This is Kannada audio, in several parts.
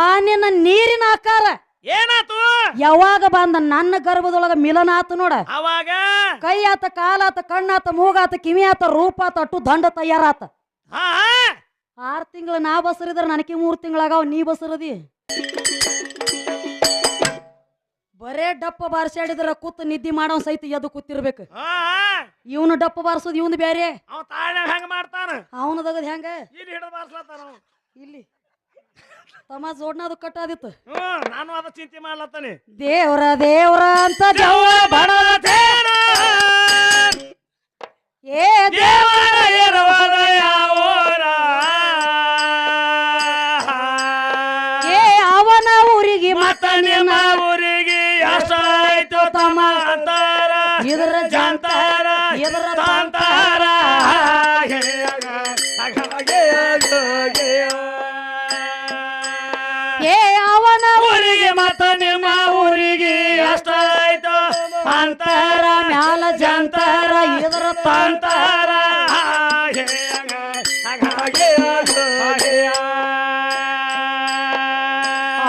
ಆ ನಿನ್ನ ನೀರಿನ ಆಕಾರ. ಏನಾತು? ಯಾವಾಗ ಬಂದ ನನ್ನ ಗರ್ಭದೊಳಗ ಮಿಲನ ಆತು ನೋಡ. ಅವಾಗ? ಕೈ ಆತ ಕಾಲಾತ ಕಣ್ಣಾತ ಮೂಗಾತ ಕಿವಿ ಆತ ರೂಪ ಆತ ಅಟ್ಟು ದಂಡ ತಯಾರಾತ. ಆರ್ ತಿಂಗಳ ನಾ ಬಸರಿದ್ರ ನನಗೆ ಮೂರ್ ತಿಂಗಳಾಗಾವ ನೀ ಬಸರದಿ? ಬರೇ ಡಪ್ಪ ಬಾರಿಸಾಡಿದ್ರ ಕೂತ್ ನಿದ್ದಿ ಮಾಡೋ ಸಹಿತ ಎದ್ದು ಕೂತಿರ್ಬೇಕು. ಇವನು ಡಪ್ಪ ಬಾರಿಸೋದು ಇವನು ಬೇರೆ ಅವ ತಾಳ್ಯಾಗ ಹೆಂಗ ಮಾಡ್ತಾನ. ಅವನು ತಗದ್ ಹೆಂಗ? ಇಲ್ಲಿ. ತಮ್ಮ ಜೋಡ್ನದು ಕಟ್ಟಾದಿತ್ತು. ಹ್ಮ್ ನಾನು ಅದ ಚಿಂತೆ ಮಾಡ್ಲತ್ತಾನೆ. ದೇವ್ರ ದೇವ್ರ ಅಂತ ಜವ ಬಡ ಏ ದೇವ ದೇವರ ಇರುವದ ಯಾವೂರ? ಏ ಅವನ ಊರಿಗೆ ಮತ್ತ ನಿಮ್ಮ ಊರಿಗೆ ಎಷ್ಟಾಯ್ತು ತಮ್ಮ ಅಂತಾರ? ಇದರ ಜಂತಾರ ಇದರ ತಾಂತಾರ. ಮ್ಯಾಲ ಜಂತಾರ ಇದರ ತಾಂತಾರ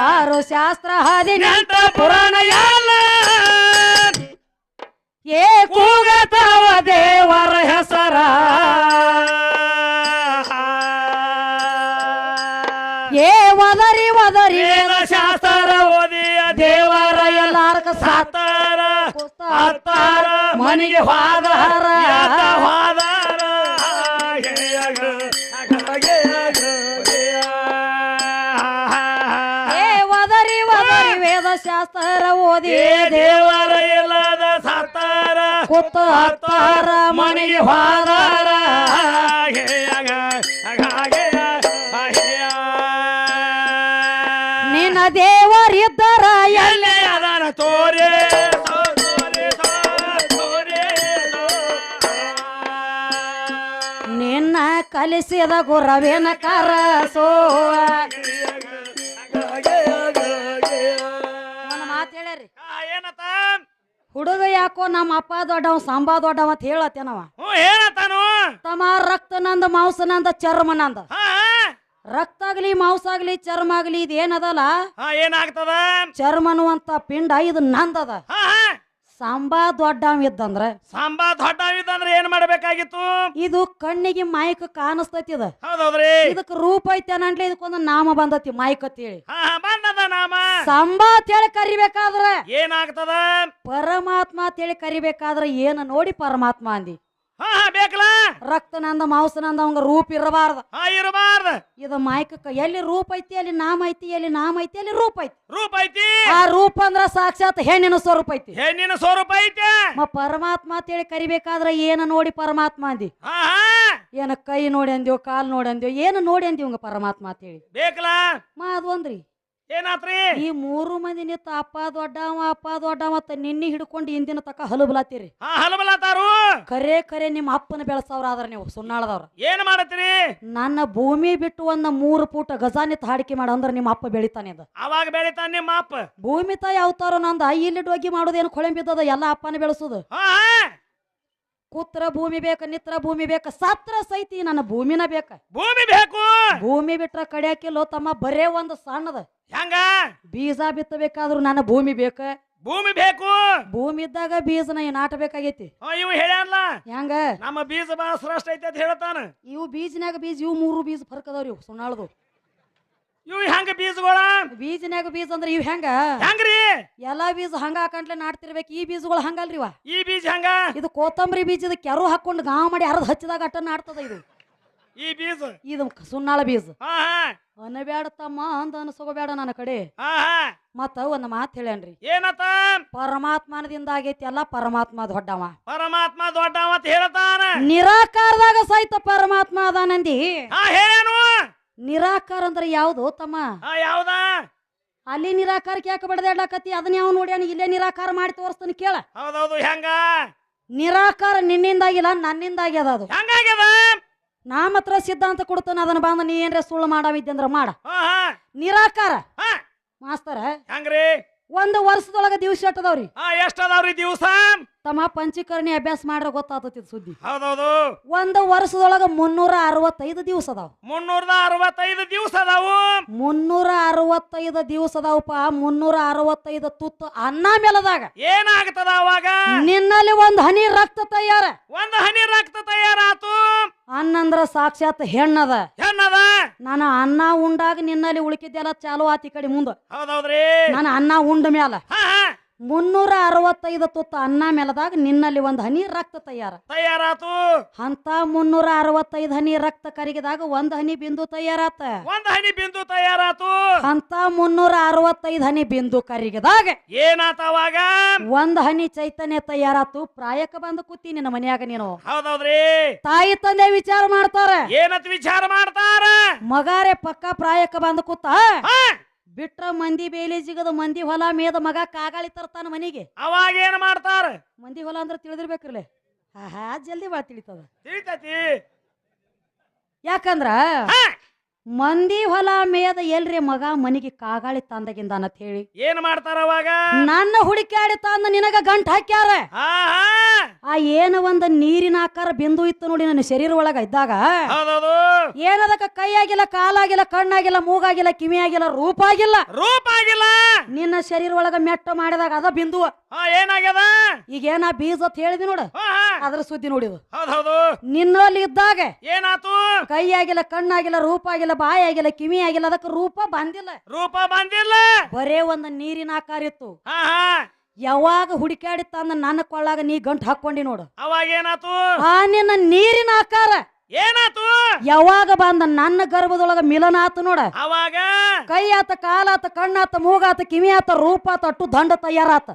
ಆರು ಶಾಸ್ತ್ರ ಹಾದಿ ನೆಂಟ ಪುರಾಣ ಯಾಲ. ಏ ಕೂಗತಾವ ದೇವರ ಹೆಸರ. ಏ ವದರಿ ವದರಿ ವೇದ ಶಾಸ್ತ್ರ ಓದಿಯ ದೇವರ ಎಲ್ಲಾರ್ಕ ಸಾತಾರ. ಅತ್ತಾರ ಮನೆಗೆ ಹೋದಾರ ಹಾದಾರ ಏ ವದರಿ ವದರಿ ವೇದ ಶಾಸ್ತ್ರ ಓದಿ ದೇವರ ಇಲ್ಲದ ಸತ್ತಾರ ಕುತ್ತ ಅತ್ತಾರ ಮನೆಗೆ ಹೋದಾರ ನಿನ್ನ ದೇವರಿದ್ದರ ಕಲಿಸಿದ ಗುರವೇನ ಕರಸೋ ಒಂದು ಮಾತು ಹೇಳ್ಯಾರಿ ಏನತ್ತ ಹುಡುಗ ಯಾಕೋ ನಮ್ಮ ಅಪ್ಪ ದೊಡ್ಡವ ಸಾಂಬಾ ದೊಡ್ಡವ ಅಂತ ಹೇಳತ್ತೇನವ? ತಮ್ಮ ರಕ್ತ ನಂದ ಮಾಂಸ ನಂದ ಚರ್ಮ ನಂದ. ರಕ್ತ ಆಗ್ಲಿ ಮಾಂಸ ಆಗ್ಲಿ ಚರ್ಮ ಆಗ್ಲಿ ಇದು ಏನದಲ್ಲ ಏನಾಗ್ತದ? ಚರ್ಮ ಅನ್ನುವಂತ ಪಿಂಡ ಇದು ನಂದದ. ಸಂಬಾ ದೊಡ್ಡವ ಇದ್ದಂದ್ರ ಸಾಂಬಾ ದೊಡ್ಡವಿದ್ದಂದ್ರೆ ಏನ್ ಮಾಡ್ಬೇಕಾಗಿತ್ತು? ಇದು ಕಣ್ಣಿಗೆ ಮಾಯಕ ಕಾಣಿಸ್ತೈತಿ ಇದು. ಹೌದೌದ್ರಿ. ಇದಕ್ ರೂಪ ಐತೆ ಅನ್ನಂಟ್ಲೆ ಇದಕ್ಕೊಂದು ನಾಮ ಬಂದತಿ ಮೈಕ ಅಂತೇಳಿ ಹಾ ಹಾ ಬಂದದ ನಾಮ. ಸಾಂಬಾ ಅಂತೇಳಿ ಕರಿಬೇಕಾದ್ರೆ ಏನಾಗ್ತದ? ಪರಮಾತ್ಮ ಅಂತೇಳಿ ಕರಿಬೇಕಾದ್ರೆ ಏನ ನೋಡಿ ಪರಮಾತ್ಮ ಅಂದಿ. ಹಾ ಹಾ ಬೇಕಲ್ಲ? ನಂದ ಮಾಂಸ ನಂದ ಅವಂಗ ರೂಪ ಇರಬಾರ್ದ. ಹಾ ಇರಬಾರ್ದ. ಇದು ಮಾಯಕ ಎಲ್ಲಿ ರೂಪ ಐತಿ ಅಲ್ಲಿ ನಾಮ ಐತಿ ಎಲ್ಲಿ ನಾಮ ಐತಿ ಅಲ್ಲಿ ರೂಪ ಐತಿ. ರೂಪ ಐತಿ? ಆ ರೂಪ ಅಂದ್ರ ಸಾಕ್ಷಾತ್ ಹೆಣ್ಣಿನ ಸ್ವರೂಪ ಐತಿ. ಹೆಣ್ಣಿನ ಸ್ವರೂಪ ಐತಿ? ಮ ಪರಮಾತ್ಮ ಅಂತೇಳಿ ಕರಿಬೇಕಾದ್ರ ಏನ ನೋಡಿ ಪರಮಾತ್ಮ ಅಂದಿ? ಹಾ ಹಾ. ಏನ ಕೈ ನೋಡಿ ಅಂದ್ಯೋ ಕಾಲ್ ನೋಡಿ ಅಂದ್ಯೋ ಏನ ನೋಡಿ ಅಂದ್ಯೋ ಪರಮಾತ್ಮ ಅಂತೇಳಿ ಬೇಕಲ್ಲ? ಮಾ ಅದು ಅಂದ್ರಿ ಏನಾತ್ರಿ? ಈ ಮೂರು ಮಂದಿ ನಿತ್ತ ಅಪ್ಪ ದೊಡ್ಡವ ಅಪ್ಪ ದೊಡ್ಡವ ಅಂತ ನಿನ್ನೆ ಹಿಡ್ಕೊಂಡು ಇಂದಿನ ತಕ ಹಲಬಲಾತೀರಿ ಹಾ ಹಲಬಲಾತಾರು ಕರೆ ಕರೆ ನಿಮ್ಮ ಅಪ್ಪನ ಬೆಳೆಸವ್ರ ಆದ್ರ ನೀವು ಸುನ್ನಾಳದವ್ರ ಏನ್ ಮಾಡತ್ರಿ ನನ್ನ ಭೂಮಿ ಬಿಟ್ಟು ಒಂದ ಮೂರು ಪೂಟ ಗಜಾನಿತ್ ಹಾಡಿಕೆ ಮಾಡ ಅಂದ್ರ ನಿಮ್ಮ ಅಪ್ಪ ಬೆಳಿತಾನೆ ಅದ. ಅವಾಗ ಬೆಳಿತಾನೆ ನಿಮ್ಮ ಅಪ್ಪ? ಭೂಮಿ ತಾಯಿ ಅವತಾರ ನಂದ ಇಲ್ಲಿ ಡೊಗ್ಗಿ ಮಾಡೋದೇನು ಕೊಳೆ ಬಿದ್ದದ ಎಲ್ಲ ಅಪ್ಪನ ಬೆಳೆಸೋದು. ಹಾ. ಕೂತ್ರ ಭೂಮಿ ಬೇಕ ನಿತ್ರ ಭೂಮಿ ಬೇಕ ಸತ್ರ ಸೈತಿ ನನ್ನ ಭೂಮಿನ ಬೇಕ. ಭೂಮಿ ಬೇಕು. ಭೂಮಿ ಬಿಟ್ರ ಕಡಿಯಾಕಿಲ್ಲೋ ತಮ್ಮ ಬರೇ ಒಂದು ಸಣ್ಣದ. ಹೆಂಗ? ಬೀಜ ಬಿತ್ತಬೇಕಾದ್ರೂ ನನ್ನ ಭೂಮಿ ಬೇಕ? ಭೂಮಿ ಬೇಕು. ಭೂಮಿ ಇದ್ದಾಗ ಬೀಜನ ನಾಟಬೇಕಾಗೈತಿ? ಹಾ ಇವು ಹೇಳಲ್ಲ ಹೆಂಗ? ನಮ್ಮ ಬೀಜ ಬಾ ಶ್ರೇಷ್ಠ ಐತಿ ಅಂತ ಹೇಳ್ತಾನ. ಇವು ಬೀಜನ್ಯಾಗ ಬೀಜ ಇವು ಮೂರು ಬೀಜ ಫರ್ಕ್ ಅದಾವ್ರಿ ಇವು ಸುಣ್ಣಾಳದು ಇವ್ ಹೆಂಗ ಬೀಜಗಳ? ಬೀಜನ್ಯಾಗ ಬೀಜ ಅಂದ್ರೆ ಇವ್ ಹೆಂಗ? ಹೆಂಗ್ರಿ? ಎಲ್ಲಾ ಬೀಜ ಹಂಗ ಹಾಕಂಟ್ಲೆ ನಾಟ್ತಿರ್ಬೇಕು. ಈ ಬೀಜಗಳು ಹಂಗಲ್ರಿ ಇವ. ಈ ಬೀಜ ಹೆಂಗ? ಇದು ಕೊತ್ತಂಬರಿ ಬೀಜದ ಕೆರು ಹಾಕೊಂಡು ಗಾಂವ್ ಮಾಡಿ ಅರ್ಧ ಹಚ್ಚಿದಾಗ ಅಟ್ಟ ನಾಡ್ತದ ಇದು. ಈ ಬೀಜ? ಇದು ಸುಣ್ಣಾಳ ಬೀಜ. ಹಾ ಹಾ. ಅನಬ್ಯಾಡ ತಮ್ಮ ಅಂದ ಅನಸೋಬೇಡ ನನ್ನ ಕಡೆ. ಹಾ ಹಾ. ಮತ್ತ ಒಂದ್ ಮಾತು ಹೇಳ್ಯಾನ್ರಿ. ಏನತ್ತ? ಪರಮಾತ್ಮನದಿಂದ ಆಗೈತಿ ಎಲ್ಲ ಪರಮಾತ್ಮ ದೊಡ್ಡವ. ಪರಮಾತ್ಮ ದೊಡ್ಡವ ಅಂತ ಹೇಳ್ತಾನ. ನಿರಾಕಾರದಾಗ ಸಹಿತ ಪರಮಾತ್ಮ ಅದಾನಂದಿ. ಹಾ ಹೇಳ್ಯಾನು. ನಿರಾಕಾರ ಅಂದ್ರೆ ಯಾವ್ದು ತಮ್ಮ? ಯಾವ್ದ? ಅಲ್ಲಿ ನಿರಾಕಾರಕ್ಕೆ ಯಾಕೆ ಬಡದಾಡ್ಲಾಕತ್ತಿ ಅದನ್ನ ಯಾವ ನೋಡ್ಯಾನ ಇಲ್ಲೇ ನಿರಾಕಾರ ಮಾಡಿ ತೋರಿಸ್ತಾನೆ ಕೇಳ. ಹೌದೌದು ಹೆಂಗ? ನಿರಾಕಾರ ನಿನ್ನಿಂದಾಗಿಲ್ಲ ನನ್ನಿಂದಾಗ್ಯದ ಅದು ಹೆಂಗಾಗ್ಯದ? ನಾ ಮಾತ್ರ ಸಿದ್ಧಾಂತ ಕೊಡ್ತಾನ ಅದನ್ನ ಬಂದ ನೀ ಏನ್ರ ಸುಳ್ಳು ಮಾಡಾವಿದ್ದಂದ್ರ ಮಾಡ. ಹಾ ಹಾ. ನಿರಾಕಾರ. ಹಾ. ಮಾಸ್ತರ ಹೆಂಗ್ರಿ? ಒಂದು ವರ್ಷದೊಳಗ ದಿವ್ಸ ಎಟ್ಟದವ್ರಿ ಹಾ ಎಷ್ಟ್ ಅದಾವ್ರಿ ದಿವಸ? ತಮ್ಮ ಪಂಚೀಕರಣಿ ಅಭ್ಯಾಸ ಮಾಡ್ರ ಗೊತ್ತಾಗ್ತತಿ ಸುದ್ದಿ. ಹೌದೌದು. ಒಂದು ವರ್ಷದೊಳಗ ಮುನ್ನೂರ ಅರವತ್ತೈದು ದಿವಸ ಅದಾವ. ಮುನ್ನೂರದ ಅರವತ್ತೈದು ದಿವಸ ಅದಾವು. ಮುನ್ನೂರ ಅರವತ್ತೈದು ದಿವಸ ಅದಾವಪ್ಪ ಮುನ್ನೂರ ಅರವತ್ತೈದು ತುತ್ತು ಅನ್ನ ಮೇಲದಾಗ. ಏನಾಗ್ತದ ಅವಾಗ? ನಿನ್ನಲ್ಲಿ ಒಂದು ಹನಿ ರಕ್ತ ತಯಾರ. ಒಂದ್ ಹನಿ ರಕ್ತ ತಯಾರಾತು. ಅನ್ನಂದ್ರ ಸಾಕ್ಷಾತ್ ಹೆಣ್ಣದ. ಹೆಣ್ಣದ? ನಾನು ಅನ್ನ ಉಂಡಾಗ ನಿನ್ನಲ್ಲಿ ಉಳಿಕಿದ್ದೆಲ್ಲ ಚಾಲು ಆತಿ ಕಡೆ ಮುಂದ. ಹೌದೌದ್ರಿ. ನಾನು ಅನ್ನ ಉಂಡ ಮ್ಯಾಲ. ಮುನ್ನೂರ ಅರವತ್ತೈದು ತುತ್ತ ಅನ್ನ ಮೆಲದಾಗ ನಿನ್ನಲ್ಲಿ ಒಂದು ಹನಿ ರಕ್ತ ತಯಾರ. ತಯಾರಾತು. ಅಂತ ಮುನ್ನೂರ ಅರವತ್ತೈದು ಹನಿ ರಕ್ತ ಕರಿಗಿದಾಗ ಒಂದ್ ಹನಿ ಬಿಂದು ತಯಾರಾತ. ಒಂದ್ ಹನಿ ಬಿಂದು ತಯಾರಾತು. ಅಂತ ಮುನ್ನೂರ ಅರವತ್ತೈದು ಹನಿ ಬಿಂದು ಕರಿಗಿದಾಗ ಏನಾತವಾಗ ಒಂದ್ ಹನಿ ಚೈತನ್ಯ ತಯಾರಾತು. ಪ್ರಾಯಕ್ಕೆ ಬಂದು ಕೂತಿ ನಿನ್ನ ಮನ್ಯಾಗ ನೀನು. ಹೌದೌದ್ರಿ. ತಾಯಿ ತಂದೆ ವಿಚಾರ ಮಾಡ್ತಾರ. ಏನತ್ ವಿಚಾರ ಮಾಡ್ತಾರ? ಮಗಾರೆ ಪಕ್ಕ ಪ್ರಾಯಕ್ಕೆ ಬಂದು ಕೂತ. ಬಿಟ್ರ ಮಂದಿ ಬೇಲಿ ಜಿಗದ ಮಂದಿ ಹೊಲ ಮೇದ ಮಗ ಕಾಗಾಳಿ ತರ್ತಾನ ಮನಿಗೆ. ಅವಾಗ ಏನ್ ಮಾಡ್ತಾರ? ಮಂದಿ ಹೊಲ ಅಂದ್ರೆ ತಿಳಿದಿರ್ಬೇಕ್ರಲೆ. ಹಾ ಹಾ ಜಲ್ದಿ ಬಾ ತಿಳಿತದ. ತಿಳಿತತಿ. ಯಾಕಂದ್ರ ಹಾ. ಮಂದಿ ಹೊಲ ಮೇದ ಎಲ್ರಿ ಮಗ ಮನಿಗೆ ಕಾಗಾಳಿ ತಂದಗಿಂದ ಅಂತ ಹೇಳಿ. ಏನ್ ಮಾಡ್ತಾರ ಅವಾಗ? ನನ್ನ ಹುಡುಕಾಡಿ ತಂದ ನಿನಗ ಗಂಟ್ ಹಾಕ್ಯಾರ. ಆ ಏನ ಒಂದ್ ನೀರಿನ ಆಕಾರ ಬಿಂದು ಇತ್ತು ನೋಡಿ ನನ್ನ ಶರೀರ ಒಳಗ ಇದ್ದಾಗ. ಏನದಕ್ಕ ಕೈ ಆಗಿಲ್ಲ ಕಾಲಾಗಿಲ್ಲ ಕಣ್ಣಾಗಿಲ್ಲ ಮೂಗಾಗಿಲ್ಲ ಕಿವಿ ಆಗಿಲ್ಲ ರೂಪ ಆಗಿಲ್ಲ ರೂಪ ಆಗಿಲ್ಲ ನಿನ್ನ ಶರೀರ ಒಳಗ ಮೆಟ್ಟ ಮಾಡಿದಾಗ ಅದ ಬಿಂದು. ಏನಾಗ್ಯದ? ಈಗ ಏನ ಬೀಜ ಅಂತ ಹೇಳಿದಿ ನೋಡು. ಅದ್ರ ಸುದ್ದಿ ನೋಡಿದು. ನಿನ್ನಲ್ಲಿ ಇದ್ದಾಗ ಏನಾತು? ಕೈ ಆಗಿಲ್ಲ ಕಣ್ಣಾಗಿಲ್ಲ ರೂಪ ಆಗಿಲ್ಲ ಬಾಯಿ ಆಗಿಲ್ಲ ಕಿವಿ ಆಗಿಲ್ಲ ಅದಕ್ಕೆ ರೂಪ ಬಂದಿಲ್ಲ. ರೂಪ ಬಂದಿಲ್ಲ. ಬರೇ ಒಂದು ನೀರಿನ ಆಕಾರ ಇತ್ತು. ಹಾ ಹಾ. ಯಾವಾಗ ಹುಡುಕಾಡಿತ್ತ ತಂದ ನನ್ನ ಕೊಳ್ಳಾಗ ನೀ ಗಂಟು ಹಾಕೊಂಡಿ ನೋಡು. ಅವಾಗ ಏನಾತು? ಆ ನಿನ್ನ ನೀರಿನ ಆಕಾರ. ಏನಾತು? ಯಾವಾಗ ಬಂದ ನನ್ನ ಗರ್ಭದೊಳಗ ಮಿಲನ ಆತು ನೋಡ. ಅವಾಗ? ಕೈ ಆತ ಕಾಲಾತ ಕಣ್ಣಾತ ಮೂಗಾತ ಕಿವಿ ಆತ ರೂಪ ಆತ ಅಟ್ಟು ದಂಡ ತಯಾರಾತ.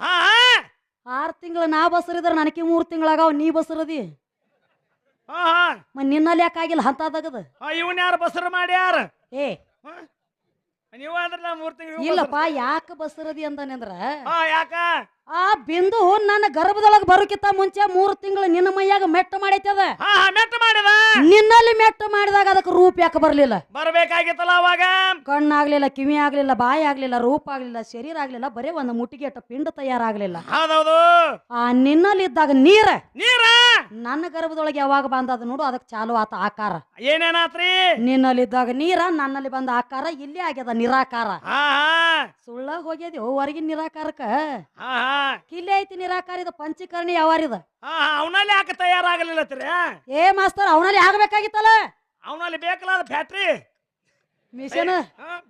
ಹಾ ಹಾ. ಆರ್ ತಿಂಗಳ ನಾ ಬಸರಿದ್ರೆ ನನಗೆ ಮೂರ್ ತಿಂಗಳಾಗ ನೀ ಬಸರದಿ? ನಿನ್ನಲ್ಲಿ ಯಾಕಾಗಿಲ್ಲ ತಗದ ಇವನ್ ಯಾರು ಬಸರು ಮಾಡ್ಯಾರ? ಏ. ನೀವು ಅಂದ್ರಲ್ಲ ಮೂರ್ ತಿಂಗಳು ಇಲ್ಲಪ್ಪ ಯಾಕ ಬಸರದಿ ಯಾಕ? ಆ ಬಿಂದು ನನ್ನ ಗರ್ಭದೊಳಗ ಬರೋಕಿತ್ತ ಮುಂಚೆ ಮೂರು ತಿಂಗಳು ನಿನ್ನ ಮೈಯಾಗ ಮೆಟ್ಟ ಮಾಡೈತದ. ಮೆಟ್ಟ ಮಾಡಿದ ನಿನ್ನಲ್ಲಿ ಮೆಟ್ಟ ಮಾಡಿದಾಗ ಅದಕ್ಕೆ ರೂಪ ಯಾಕೆ ಬರ್ಲಿಲ್ಲ? ಬರಬೇಕಾಗಿತ್ತಲ್ಲ ಅವಾಗ? ಕಣ್ಣಾಗ್ಲಿಲ್ಲ ಕಿವಿ ಆಗ್ಲಿಲ್ಲ ಬಾಯಿ ಆಗ್ಲಿಲ್ಲ ರೂಪ ಆಗ್ಲಿಲ್ಲ ಶರೀರ ಆಗ್ಲಿಲ್ಲ ಬರೇ ಒಂದು ಮುಟ್ಟಿಗೆ ಪಿಂಡ ತಯಾರಾಗ್ಲಿಲ್ಲ. ಹೌದೌದು. ಆ ನಿನ್ನಲ್ಲಿ ಇದ್ದಾಗ ನೀರ. ನೀರ? ನನ್ನ ಗರ್ಭದೊಳಗೆ ಯಾವಾಗ ಬಂದದ ನೋಡು ಅದಕ್ಕೆ ಚಾಲು ಆತ ಆಕಾರ. ಏನೇನಾತ್ರಿ? ನಿನ್ನಲ್ಲಿ ಇದ್ದಾಗ ನೀರ ನನ್ನಲ್ಲಿ ಬಂದ ಆಕಾರ ಇಲ್ಲಿ ಆಗ್ಯದ ನಿರಾಕಾರ. ಸುಳ್ಳ ಹೋಗ್ಯದಿ ಹೊರಗಿನ ನಿರಾಕಾರಕ್ಕ. ಹಾ ಹಾ. ಐತಿ ನಿರಾಕಾರ ಇದು ಪಂಚೀಕರಣಿ ಯಾವಾರಿದ? ಅವನಲ್ಲಿ ಯಾಕೆ ತಯಾರಾಗಲಿಲ್ಲ ಏ ಮಾಸ್ತರ್ ಅವನಲ್ಲಿ ಆಗ್ಬೇಕಾಗಿತ್ತಲ್ಲ? ಅವನಲ್ಲಿ ಬೇಕಲ್ಲ ಅದು ಫ್ಯಾಕ್ಟ್ರಿ ಮಿಷನ್?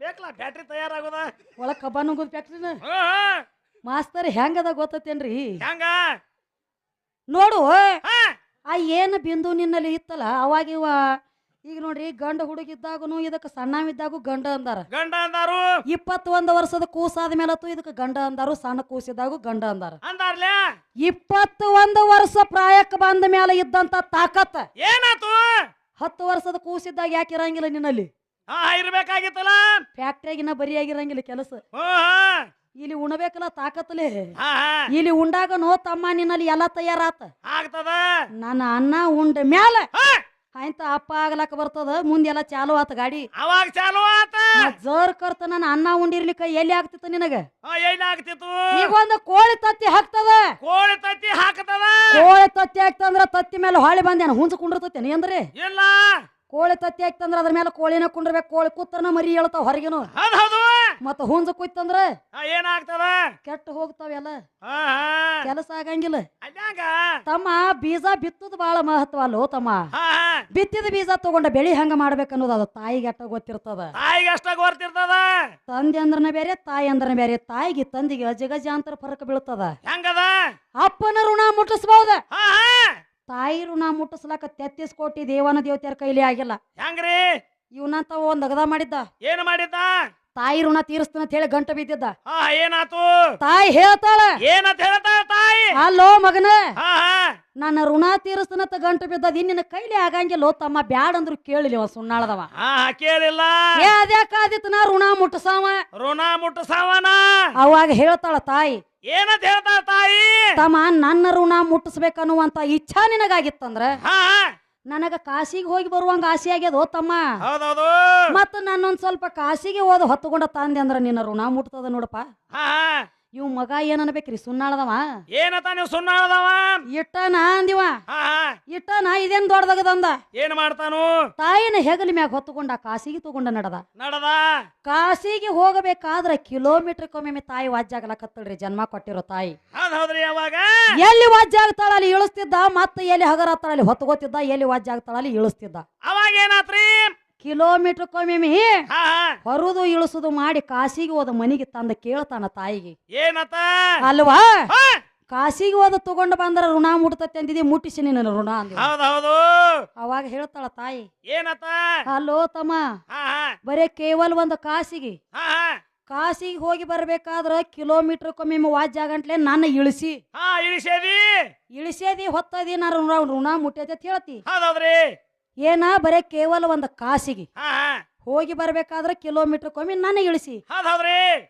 ಬೇಕಲ್ಲ ಫ್ಯಾಕ್ಟ್ರಿ ತಯಾರಾಗೋದ. ಒಳಗೆ ಕಬ್ಬ ನುಂಗುದ್ ಫ್ಯಾಕ್ಟ್ರಿನ ಮಾಸ್ತರ್ ಹೆಂಗದ ಗೊತ್ತೇನ್ರಿ ಹೆಂಗ? ನೋಡು ಆ ಏನು ಬಿಂದು ನಿನ್ನಲ್ಲಿ ಇತ್ತಲ್ಲ ಅವಾಗ ಇವ ಈಗ ನೋಡ್ರಿ ಗಂಡ ಹುಡುಗಿದ್ದಾಗೂ ಇದಕ್ಕೆ ಸಣ್ಣವಿದ್ದಾಗೂ ಗಂಡ ಅಂದಾರ. ಗಂಡ ಅಂದಾರು? ಇಪ್ಪತ್ತೊಂದು ವರ್ಷದ ಕೂಸಾದ ಮೇಲತ್ತು ಇದಕ್ಕೆ ಗಂಡ ಅಂದಾರು ಸಣ್ಣ ಕೂಸಿದ್ದಾಗೂ ಗಂಡ ಅಂದಾರ. ಅಂದಾರ್ಲೆ? ಇಪ್ಪತ್ತು ಒಂದು ವರ್ಷ ಪ್ರಾಯಕ್ಕೆ ಬಂದ ಮೇಲೆ ಇದ್ದಂತ ತಾಕತ್ ಏನಾತು? ಹತ್ತು ವರ್ಷದ ಕೂಸಿದ್ದಾಗ ಯಾಕೆ ಇರಂಗಿಲ್ಲ ನಿನ್ನಲ್ಲಿ? ಇರ್ಬೇಕಾಗಿತ್ತಲ್ಲ? ಫ್ಯಾಕ್ಟ್ರಿಯಾಗಿನ ಬರಿಯಾಗಿರಂಗಿಲ್ಲ ಕೆಲಸ. ಇಲ್ಲಿ ಉಣಬೇಕಲ್ಲ ತಾಕತ್ಲೆ ಇಲ್ಲಿ ಉಂಡಾಗ ನೋ ತಮ್ಮ ನಿನ್ನಲ್ಲಿ ಎಲ್ಲ ತಯಾರಾತ. ಆಗ್ತದ? ನನ್ನ ಅನ್ನ ಉಂಡ ಮ್ಯಾಲ ಆಯ್ತ ಅಪ್ಪ ಆಗ್ಲಕ್ಕ ಬರ್ತದ ಮುಂದೆಲ್ಲ ಚಾಲು ಆತ ಗಾಡಿ. ಅವಾಗ ಚಾಲು ಆತ. ಜೋರ್ ಕರ್ತ ನನ್ನ ಅನ್ನ ಉಂಡಿರ್ಲಿಕ್ಕ ಎಲ್ಲಿ ಆಗ್ತಿತ್ತು ನಿನಗ? ಹಾ ಆಗ್ತಿತ್ತು? ಈಗ ಒಂದು ಕೋಳಿ ತತ್ತಿ ಹಾಕ್ತದ. ಕೋಳಿ ತತ್ತಿ ಹಾಕ್ತದ? ಕೋಳಿ ತತ್ತಿ ಹಾಕ್ತಂದ್ರ ತತ್ತಿ ಮೇಲೆ ಹಾಳಿ ಬಂದೇನ ಹುಂಜ ಕುಂಡಿರ್ತತೇನೆ ಅಂದ್ರೆ ಇಲ್ಲ. ಕೋಳಿ ತತ್ತಿ ಹಾಕ್ತಂದ್ರ ಅದ್ರ ಮೇಲೆ ಕೋಳಿನ ಕುಂಡ್ರಬೇಕು ಕೋಳಿ ಕೂತ್ರನ ಮರಿ ಹೇಳ್ತಾವ ಹೊರಗಿನ ಹೌದು. ಮತ್ತ ಹುಂಜ ಕುಯ್ತಂದ್ರ ಏನಾಗ್ತದ? ಕೆಟ್ಟ ಹೋಗ್ತಾವೆಲ್ಲ ಕೆಲಸ ಆಗಂಗಿಲ್ಲ. ತಮ್ಮ ಬೀಜ ಬಿತ್ತದ ಬಾಳ ಮಹತ್ವ ಅಲ್ಲೋ ತಮ್ಮ ಬಿತ್ತಿದ ಬೀಜ ತಗೊಂಡ ಬೆಳಿ ಹಂಗ ಮಾಡ್ಬೇಕನ್ನೋದು ಅದು ತಾಯಿಗೆ ಅಟ್ಟ ಗೊತ್ತಿರ್ತದ. ತಾಯಿಗೆ ಅಷ್ಟ ಗೊತ್ತಿರ್ತದ? ತಂದೆ ಅಂದ್ರನ ಬೇರೆ ತಾಯಿ ಅಂದ್ರನ ಬೇರೆ. ತಾಯಿಗೆ ತಂದಿಗೆ ಜಗಜಾಂತರ ಫರಕ ಬೀಳ್ತದ. ಹೆಂಗದ? ಅಪ್ಪನ ಋಣ ಮುಟ್ಟಿಸಬಹುದ ತಾಯಿ ಋಣ ಮುಟ್ಟಿಸ್ಲಾಕ ತೆತ್ತಿಸ್ ಕೋಟಿ ದೇವನ ದೇವತೆಯರ ಕೈಲಿ ಆಗಿಲ್ಲ. ಹೆಂಗ್ರಿ? ಇವನಂತ ಒಂದ್ ಅಗದ ಮಾಡಿದ್ದ. ಏನ್ ಮಾಡಿದ್ದ? ತಾಯಿ ಋಣ ತೀರಿಸ್ತಾನ ಅಂತ ಹೇಳಿ ಗಂಟ ಬಿದ್ದಿದ್ದ ಹಾ ಏನಾತು? ತಾಯಿ ಹೇಳ್ತಾಳೆ ಏನಂತ ಹೇಳ್ತಾಳೆ ತಾಯಿ? ಅಲ್ಲೋ ಮಗನ ಹಾ ಹಾ. ನನ್ನ ಋಣ ತೀರಿಸ್ತಾನ ಗಂಟು ಬಿದ್ದದ ಇನ್ನಿನ ನಿನ್ನ ಕೈಲಿ ಆಗಂಗಿಲ್ಲ ತಮ್ಮ ಬ್ಯಾಡ ಅಂದ್ರು ಕೇಳಿಲಿ ಅವ ಸುಣ್ಣಾಳದವ. ಹಾ ಕೇಳಿಲ್ಲ. ಏ ಅದ್ಯಾಕಾದಿತ್ತು ನಾ ಋಣ ಮುಟ್ಟಸಾವ. ಋಣ ಮುಟ್ಟಸಾವನ? ಅವಾಗ ಹೇಳ್ತಾಳ ತಾಯಿ ಏನಂತ ಹೇಳ್ತಾಳ ತಾಯಿ? ತಮ್ಮ ನನ್ನ ಋಣ ಮುಟ್ಟಿಸ್ಬೇಕನ್ನುವಂತ ಇಚ್ಛಾ ನಿನಗಾಗಿತ್ತಂದ್ರ ಹಾ ಹಾ. ನನಗ ಕಾಶಿಗೆ ಹೋಗಿ ಬರುವಂಗ ಆಸೆ ಆಗ್ಯದ ತಮ್ಮ. ಹೌದೌದು. ಮತ್ತ ನಾನೊಂದ್ ಸ್ವಲ್ಪ ಕಾಶಿಗೆ ಹೋದ ಹೊತ್ತುಕೊಂಡ ತಂದೆ ಅಂದ್ರ ನಿನ್ನ ಋಣ ಮುಟ್ತದ ನೋಡಪ್ಪ. ಇವ್ ಮಗ ಏನ್ ಅನ್ಬೇಕ್ರಿ? ಸುನ್ನಾಳದವ ಏನತ ನೀವು ಸುನ್ನಾಳದವ ಇಟ್ಟನ ಅಂದಿವ. ಹಾ ಹಾ. ಇಟ್ಟ ನಾ ಇದೇನ್ ದೊಡ್ಡದಾಗದಂದ? ಏನ್ ಮಾಡ್ತಾನು? ತಾಯಿನ ಹೆಗಲ ಮ್ಯಾಗ ಹೊತ್ತುಕೊಂಡ ಕಾಸಿಗೆ ತಗೊಂಡ ನಡದ. ನಡದ? ಕಾಸಿಗೆ ಹೋಗಬೇಕಾದ್ರ ಕಿಲೋಮೀಟರ್ ಕೊಮ್ಮೆ ತಾಯಿ ವಾಜ್ಯಾಗಲಕತ್ತಳ್ರಿ ಜನ್ಮ ಕೊಟ್ಟಿರೋ ತಾಯಿ. ಹೌದ್ ಹೌದ್ರಿ ಅವಾಗ? ಎಲ್ಲಿ ವಾಜ್ಯ ಆಗ್ತಾಳ ಅಲ್ಲಿ ಇಳಿಸ್ತಿದ್ದ ಮತ್ತೆ ಎಲ್ಲಿ ಹಗರ ಹತ್ತಾಳ ಅಲ್ಲಿ ಹೊತ್ಕೋತಿದ್ದ ಎಲ್ಲಿ ವಾಜ್ಯ ಆಗ್ತಾಳ ಅಲ್ಲಿ ಇಳಿಸ್ತಿದ್ದ. ಅವಾಗ ಏನಾತ್ರಿ? ಕಿಲೋಮೀಟರ್ ಕೊಮ್ಮೆ ಹೊರುದು ಇಳಿಸುದು ಮಾಡಿ ಕಾಸಿಗೆ ಹೋದ ಮನೆಗೆ ತಂದ ಕೇಳ್ತಾನ ತಾಯಿಗೆ. ಏನತ ಅಲ್ವಾ? ಕಾಸಿಗೆ ಹೋದ ತಗೊಂಡು ಬಂದ್ರ ಋಣ ಮುಟ್ತತಿ ಅಂದಿದಿ ಮುಟ್ಟಿಸಿ ನಿನ್ನ ಋಣ ಅಂದಿ ಹೌದ್ ಅವಾಗ ಹೇಳ್ತಾಳ ತಾಯಿ ಏನತ ಅಲ್ಲೋ ತಮ್ಮ ಬರೀ ಕೇವಲ ಒಂದು ಕಾಸಿಗೆ. ಕಾಸಿಗೆ ಹೋಗಿ ಬರ್ಬೇಕಾದ್ರ ಕಿಲೋಮೀಟರ್ ಕೊಮ್ಮೆ ವಾಜ್ಯ ಗಂಟ್ಲೆ ನನ್ನ ಇಳಿಸಿ. ಇಳಿಸೇದಿ. ಇಳಿಸೇದಿ ಹೊತ್ತದಿ ನಾನು ಋಣ ಋಣ ಮುಟ್ಟೈತಿ ಅಂತ ಹೇಳ್ತಿ. ಏನ ಬರೇ ಕೇವಲ ಒಂದು ಕಾಸಿಗೆ. ಹೋಗಿ ಬರ್ಬೇಕಾದ್ರೆ ಕಿಲೋಮೀಟರ್ ಕೊಮ್ಮೆ ನನ್ನ ಇಳಿಸಿ.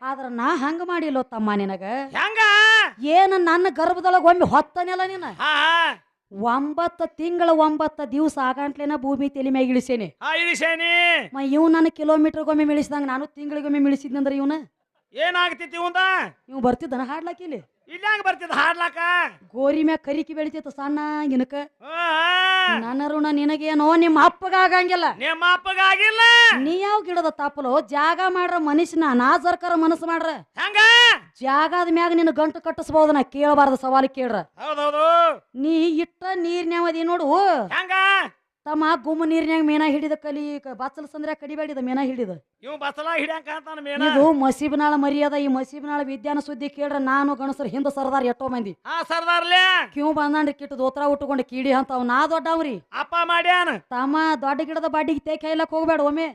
ಆದ್ರ ನಾ ಹಂಗ ಮಾಡಿಲ್ಲೋ ತಮ್ಮ ನಿನಗ? ಹೆಂಗ? ಏನ ನನ್ನ ಗರ್ಭದೊಳಗ ಒಮ್ಮೆ ಹೊತ್ತನೆಲ್ಲ ನೀನ? ಒಂಬತ್ತು ತಿಂಗಳ ಒಂಬತ್ತು ದಿವಸ ಆಗಂಟ್ಲೇನ ಭೂಮಿ ತಲೆ ಮ್ಯಾಗ ಇಳಿಸೇನಿ. ಇವ್ ನನ್ನ ಕಿಲೋಮೀಟರ್ ಒಮ್ಮೆ ಇಳಿಸಿದಂಗ ನಾನು ತಿಂಗಳಿಗೊಮ್ಮೆ ಇಳಿಸಿದ್ನಂದ್ರ ಇವನ? ಏನಾಗ್ತಿತ್ತು ಇವ್ ಬರ್ತಿದ್ದನ ಹಾಡ್ಲಾಕ ಇಲ್ಲಿ ಇಲ್ಲಿ ಹೆಂಗ್ ಬರ್ತಿದ್ ಹಾಡ್ಲಾಕ? ಗೋರಿ ಮ್ಯಾಗ ಕರಿಕಿ ಬೆಳಿತಿತ್ತು ಸಣ್ಣ ಗಿನಕ. ನನ್ನ ಋಣ ನಿನಗೇನೋ ನಿಮ್ಮ ಅಪ್ಪಗ ಆಗಂಗಿಲ್ಲ. ನಿಮ್ಮ ಅಪ್ಪಗಾಗಿಲ್ಲ ನೀ ಯಾವ ಗಿಡದ ತಪ್ಪಲು ಜಾಗ ಮಾಡ್ರ ಮನುಷ್ಯನ ನಾಜರ್ಕರ ಮನಸ್ಸು ಮಾಡ್ರ. ಹಂಗ? ಜಾಗದ ಮ್ಯಾಗ ನಿನ್ನ ಗಂಟು ಕಟ್ಟಿಸ್ಬೋದು ನಾ ಕೇಳಬಾರ್ದ ಸವಾಲು ಕೇಳ್ರ. ಹೌದೌದು. ನೀ ಇಟ್ಟ ನೀರ್ನ್ಯಾವದಿ ನೋಡು. ಹೆಂಗ? ತಮ್ಮ ಗುಮ್ಮ ನೀರಿನ್ಯಾಗ ಮೇನ ಹಿಡಿದ ಕಲಿ ಬಚ್ಚಲ ಸಂದ್ರ ಕಡಿಬೇಡಿದ ಮೇನ ಹಿಡಿದ. ಇವ್ ಬಸಲ ಹಿಡ್ಯಾಂಗ ಕಾಣ್ತಾನ ಮೇನ. ಇದು ಮಸೀಬ್ನಾಳ ಮರ್ಯಾದ ಈ ಮಸೀಬ್ನಾಳ ವಿದ್ಯಾನ ಸುದ್ದಿ ಕೇಳ್ರ ನಾನು ಗಣಸರ್ ಹಿಂದ ಸರ್ದಾರ್ ಎಷ್ಟೋ ಮಂದಿ. ಹಾ ಸರ್ದಾರ್ಲೆ. ಕ್ಯೂ ಬಂದಾನ್ರಿ ಕಿಟ್ಟು ದೋತ್ರ ಉಟ್ಕೊಂಡು ಕೀಡಿ ಅಂತಾವ್ ನಾ ದೊಡ್ಡವ್ರಿ. ಅಪ್ಪ ಮಾಡ್ಯಾನ. ತಮ್ಮ ದೊಡ್ಡ ಗಿಡದ ಬಾಡಿಗೆ ತೇ ಕೈಲಕ್ ಹೋಗ್ಬೇಡ ಒಮ್ಮೆ.